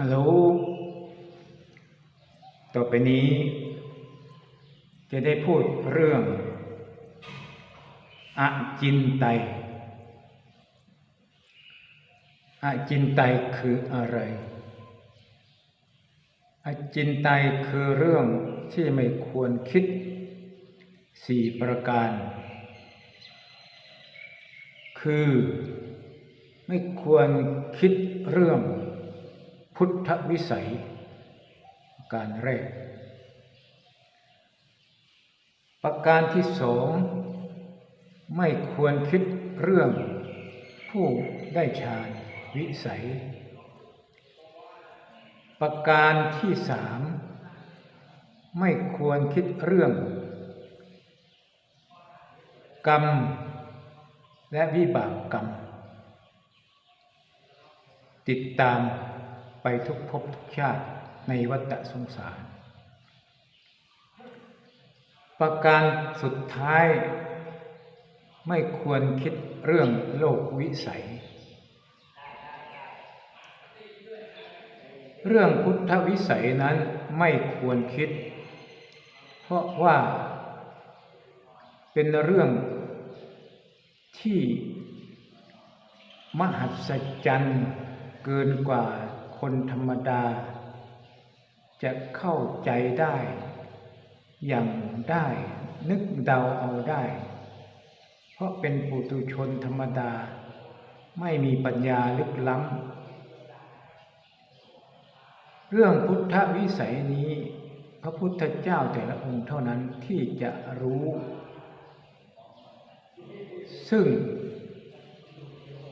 ฮัลโหล ต่อไปนี้ จะได้พูดเรื่องอจินไตอจินไตคืออะไรอจินไตคือเรื่องที่ไม่ควรคิดสี่ประการ คือไม่ควรคิดเรื่อง พุทธวิสัย การแรก ประการที่สองไม่ควรคิดเรื่องผู้ได้ฌานวิสัย ประการที่สามไม่ควรคิดเรื่อง กรรม และวิบากกรรม ติดตาม ทุกภพทุกชาติในวัฏสงสาร ประการสุดท้ายไม่ควรคิดเรื่องโลกวิสัย เรื่องพุทธวิสัยนั้นไม่ควรคิด เพราะว่าเป็นเรื่องที่มหัศจรรย์เกินกว่า คนธรรมดา จะเข้าใจได้ อย่างได้นึกเดาเอาได้ เพราะเป็นปุตุชนธรรมดา ไม่มีปัญญาลึกล้ำเรื่องพุทธวิสัยนี้ พระพุทธเจ้าแต่ละองค์เท่านั้นที่จะรู้ ซึ่ง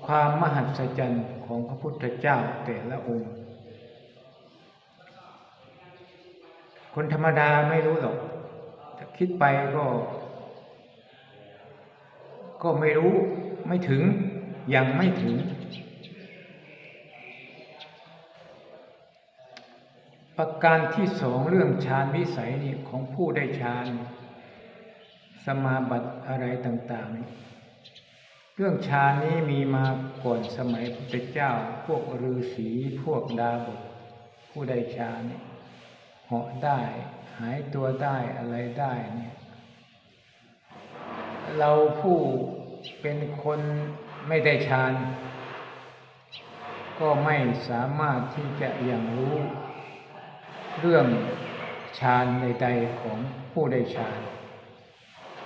ความมหัศจรรย์ของพระพุทธเจ้าแต่ละองค์ คนธรรมดาไม่รู้หรอกถ้าคิดไปก็ ก็ไม่รู้ไม่ถึงยังไม่ถึง ประการที่สองเรื่องฌานวิสัยนี่ของผู้ได้ฌาน สมาบัติอะไรต่าง ๆ เรื่องฌานนี้มีมาก่อนสมัยพุทธเจ้า พวกฤาษีพวกดาบทผู้ได้ฌานนี่เหาะได้หายตัวได้อะไรได้เนี่ยเราผู้เป็นคนไม่ได้ฌานก็ไม่สามารถที่จะยังรู้ เรื่องฌานใดๆของผู้ได้ฌาน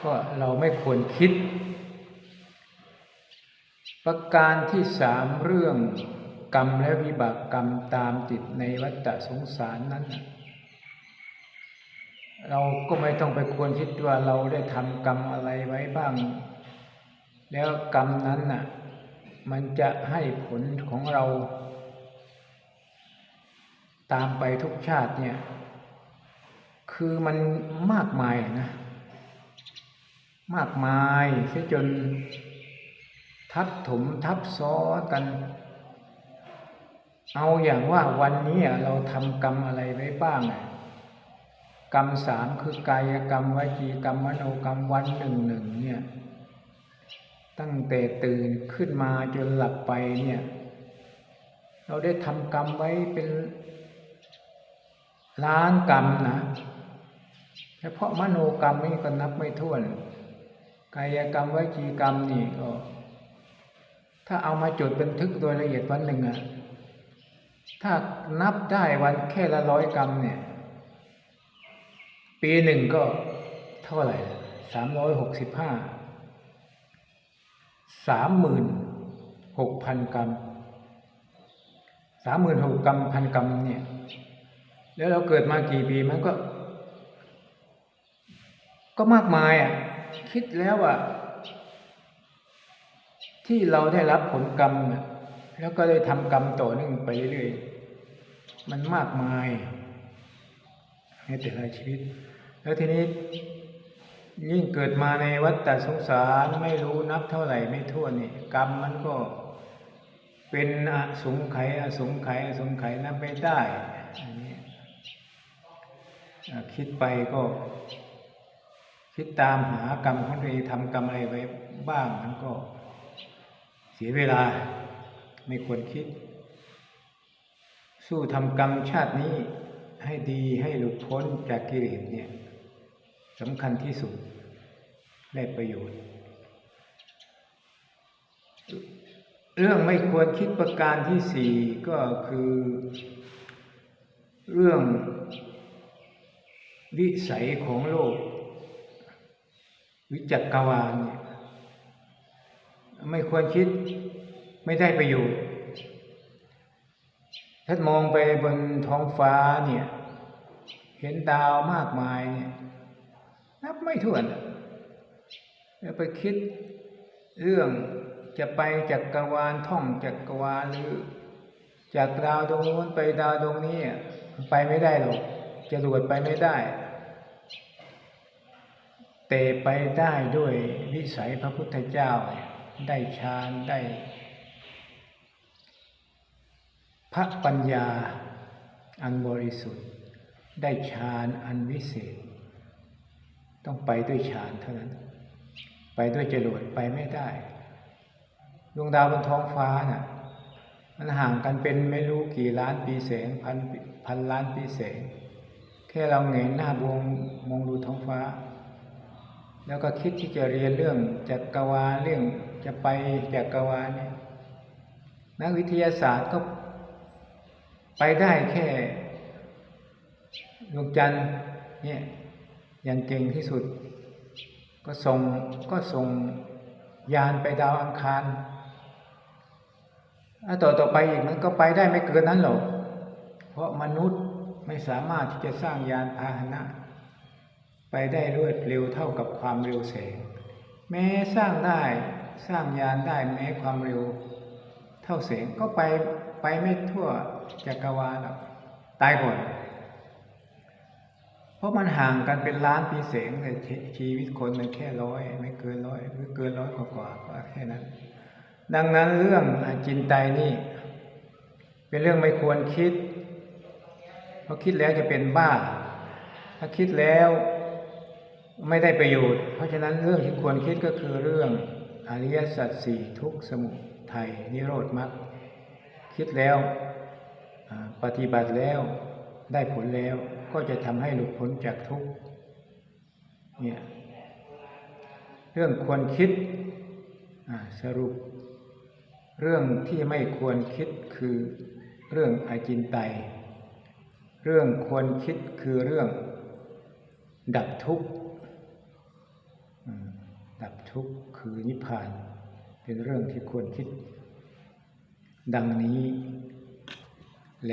ก็เราไม่ควรคิด ประการที่สามเรื่องกรรมและวิบากกรรมตามติดในวัฏสงสารนั้น เราก็ไม่ต้องไปควรคิดว่าเราได้ทำกรรมอะไรไว้บ้าง แล้วกรรมนั้นน่ะ มันจะให้ผลของเรา ตามไปทุกชาติเนี่ย คือมันมากมายนะ มากมายเสียจน ทับถมทับซ้อนกัน เอาอย่างว่าวันนี้เราทำกรรมอะไรไว้บ้างกรรมสามคือกายกรรมวจีกรรมมโนกรรมวันหนึ่งหนึ่งเนี่ย ตั้งแต่ตื่นขึ้นมาจนหลับไปเนี่ย เราได้ทำกรรมไว้เป็นล้านกรรมนะเฉพาะมโนกรรมนี่ก็นับไม่ถ้วน กายกรรมวจีกรรมนี่ก็ ถ้าเอามาจดบันทึกโดยละเอียดวันหนึ่งอะถ้านับได้วันแค่ละร้อยกรรมเนี่ย ปีหนึ่งก็เท่าไหร่สามร้อยหกสิบห้าสามหมื่นหกพันกรรมสามหมื่นหกกรรมพันกรรมเนี่ย แล้วเราเกิดมากี่ปีมันก็ ก็มากมายอะ คิดแล้วอะ ที่เราได้รับผลกรรม แล้วก็ได้ทำกรรมต่อเนื่องไปเรื่อยๆมันมากมายในแต่ละชีวิต แล้วทีนี้ยิ่งเกิดมาในวัฏฏสงสารไม่รู้นับเท่าไหร่ไม่ทั่วนี่กรรมมันก็เป็นอสงไขยอสงไขยอสงไขยนับไม่ได้อันนี้คิดไปก็ คิดตามหากรรมของตัวเองทำกรรมอะไรไว้บ้างมันก็ สียเวลาไม่ควรคิด สู้ทำกรรมชาตินี้ให้ดีให้หลุดพ้นจากกิเลสเนี่ยสำคัญที่สุดได้ประโยชน์ เรื่องไม่ควรคิดประการที่สี่ก็คือ เรื่องวิสัยของโลก วิจักรวาลเนี่ย ไม่ควรคิดไม่ได้ประโยชน์ถ้ามองไปบนท้องฟ้าเนี่ย เห็นดาวมากมายเนี่ย นับไม่ถ้วนแล้วไปคิดเรื่องจะไปจักกรวาลท่องจักกรวาลหรือ จากดาวดวงนู้นไปดาวดวงนี้อะไปไม่ได้หรอกจะรวดไปไม่ได้ แต่ไปได้ด้วยวิสัยพระพุทธเจ้า ได้ฌานได้ พระปัญญาอันบริสุทธิ์ ได้ฌานอันวิเศษ ต้องไปด้วยฌานเท่านั้น ไปด้วยจรวดไปไม่ได้ดวงดาวบนท้องฟ้าน่ะมันห่างกันเป็นไม่รู้กี่ล้านปีแสงพันพันล้านปีแสง แค่เราเหงยหน้าวงมองดูท้องฟ้า แล้วก็คิดที่จะเรียนเรื่องจักรวาลเรื่อง จะไปจักรวาลเนี่ยนักวิทยาศาสตร์ก็ไปได้แค่ดวงจันทร์เนี่ยอย่างเก่งที่สุด ก็ส่งก็ส่งยานไปดาวอังคารถ้าต่อต่อไปอีกมันก็ไปได้ไม่เกินนั้นหรอกเพราะมนุษย์ไม่สามารถที่จะสร้างยานพาหนะ ไปได้รวดเร็วเท่ากับความเร็วแสง แม้สร้างได้ สร้างยานได้แม้ความเร็ว เท่าแสงก็ไปไปไม่ทั่วจักรวาลหรอกตายก่อนเพราะมันห่างกันเป็นล้านปีแสงแต่ชีวิตคนมันแค่ร้อยไม่เกินร้อยหรือเกินร้อยกว่าๆก็แค่นั้น ดังนั้นเรื่องจินไตนี่ เป็นเรื่องไม่ควรคิดเพราะคิดแล้วจะเป็นบ้า ถ้าคิดแล้วไม่ได้ประโยชน์ เพราะฉะนั้นเรื่องที่ควรคิดก็คือเรื่อง อริยสัจสี่ทุกสมุทัยนิโรธมรรคคิดแล้วปฏิบัติแล้วได้ผลแล้วก็จะทำให้หลุดพ้นจากทุกเนี่ยเรื่องควรคิดสรุป เรื่องที่ไม่ควรคิดคือเรื่องอาจินไตยเรื่องควรคิดคือเรื่องดับทุกข์ ดับทุกข์คือนิพพาน เป็นเรื่องที่ควรคิด ดังนี้แล